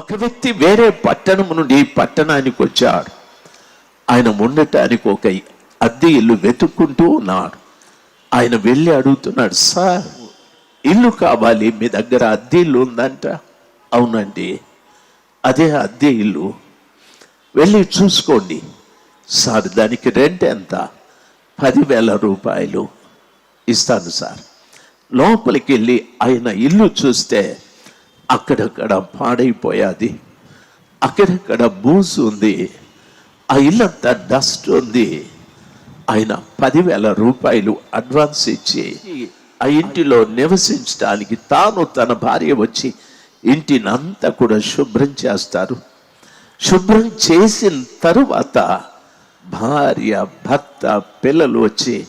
ఒక వ్యక్తి వేరే పట్టణం నుండి పట్టణానికి వచ్చాడు. ఆయన ఉండటానికి ఒక అద్దె ఇల్లు వెతుక్కుంటూ ఉన్నాడు. ఆయన వెళ్ళి అడుగుతున్నాడు సార్ ఇల్లు కావాలి మీ దగ్గర అద్దె ఇల్లు ఉందంట. అవునండి అదే అద్దె ఇల్లు. వెళ్ళి చూసుకోండి. సార్ దానికి రెంట్ ఎంత? పదివేల రూపాయలు. ఇస్తాను సార్. లోపలికి వెళ్ళి ఆయన ఇల్లు చూస్తే అక్కడక్కడ పాడైపోయాది. అక్కడక్కడ బూజు ఉంది. ఆ ఇల్లంతా డస్ట్ ఉంది. ఆయన పదివేల రూపాయలు అడ్వాన్స్ ఇచ్చి ఆ ఇంటిలో నివసించడానికి తాను తన భార్య వచ్చి ఇంటిని అంతా కూడా శుభ్రం చేస్తారు. శుభ్రం చేసిన తరువాత భార్య భర్త పిల్లలు వచ్చి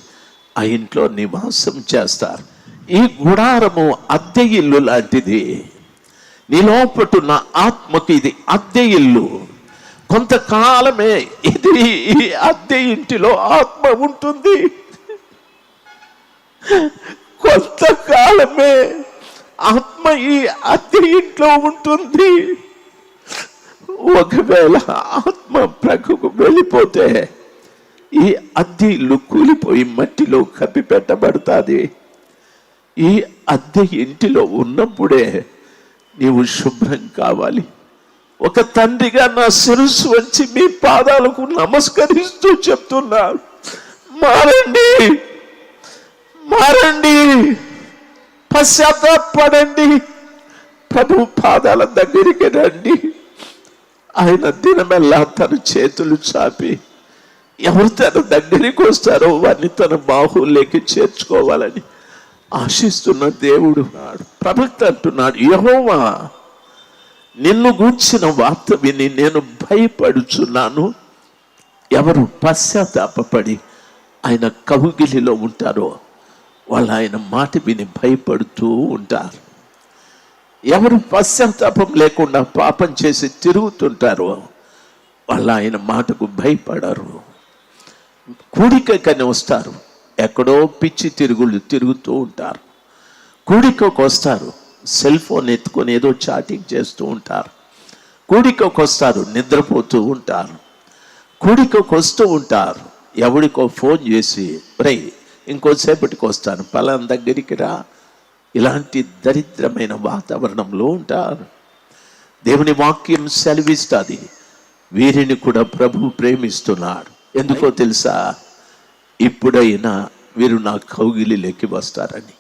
ఆ ఇంట్లో నివాసం చేస్తారు. ఈ గుడారము అద్దె ఇల్లు లాంటిది. నీ లోపటున్న ఆత్మకు ఇది అద్దె ఇల్లు. కొంతకాలమే ఇది ఈ అద్దె ఇంటిలో ఆత్మ ఉంటుంది. కొంతకాలమే ఆత్మ ఈ అద్దె ఇంట్లో ఉంటుంది. ఒకవేళ ఆత్మ ప్రక్కకు వెళ్ళిపోతే ఈ అద్దె ఇల్లు కూలిపోయి మట్టిలో కప్పి పెట్టబడుతుంది ఈ అద్దె ఇంటిలో ఉన్నప్పుడే నీవు శుభ్రం కావాలి. ఒక తండ్రిగా నా శిరస్సు వచ్చి మీ పాదాలకు నమస్కరిస్తూ చెప్తున్నా. మారండి. మారండి. పశ్చాత్తాపడండి ప్రభు పాదాల దగ్గరికి రండి. ఆయన దినమెల్లా తన చేతులు చాపి ఎవరు తన దగ్గరికి వస్తారో వారిని తన బాహుల్లోకి చేర్చుకోవాలని ఆశిస్తున్న దేవుడు ప్రవక్త అంటున్నాడు యహోవా నిన్ను గూర్చిన వార్త విని నేను భయపడుచున్నాను. ఎవరు పశ్చాత్తాపడి ఆయన కవుగిలిలో ఉంటారో వాళ్ళు ఆయన మాట విని భయపడుతూ ఉంటారు. ఎవరు పశ్చాత్తాపం లేకుండా పాపం చేసి తిరుగుతుంటారో వాళ్ళు ఆయన మాటకు భయపడరు. కూడికని వస్తారు. ఎక్కడో పిచ్చి తిరుగుళ్ళు తిరుగుతూ ఉంటారు. కూడికకు వస్తారు సెల్ ఫోన్ ఎత్తుకొని ఏదో చాటింగ్ చేస్తూ ఉంటారు. కూడికకు వస్తారు నిద్రపోతూ ఉంటారు. కూడికకు వస్తూ ఉంటారు. ఎవడికో ఫోన్ చేసి రై ఇంకోసేపటికి వస్తాను పలానా దగ్గరికి రా. ఇలాంటి దరిద్రమైన వాతావరణంలో ఉంటారు. దేవుని వాక్యం సెలవిస్తుంది. వీరిని కూడా ప్రభు ప్రేమిస్తున్నాడు. ఎందుకో తెలుసా? ఇప్పుడైనా వీరు నా కౌగిలిలోకి వస్తారని.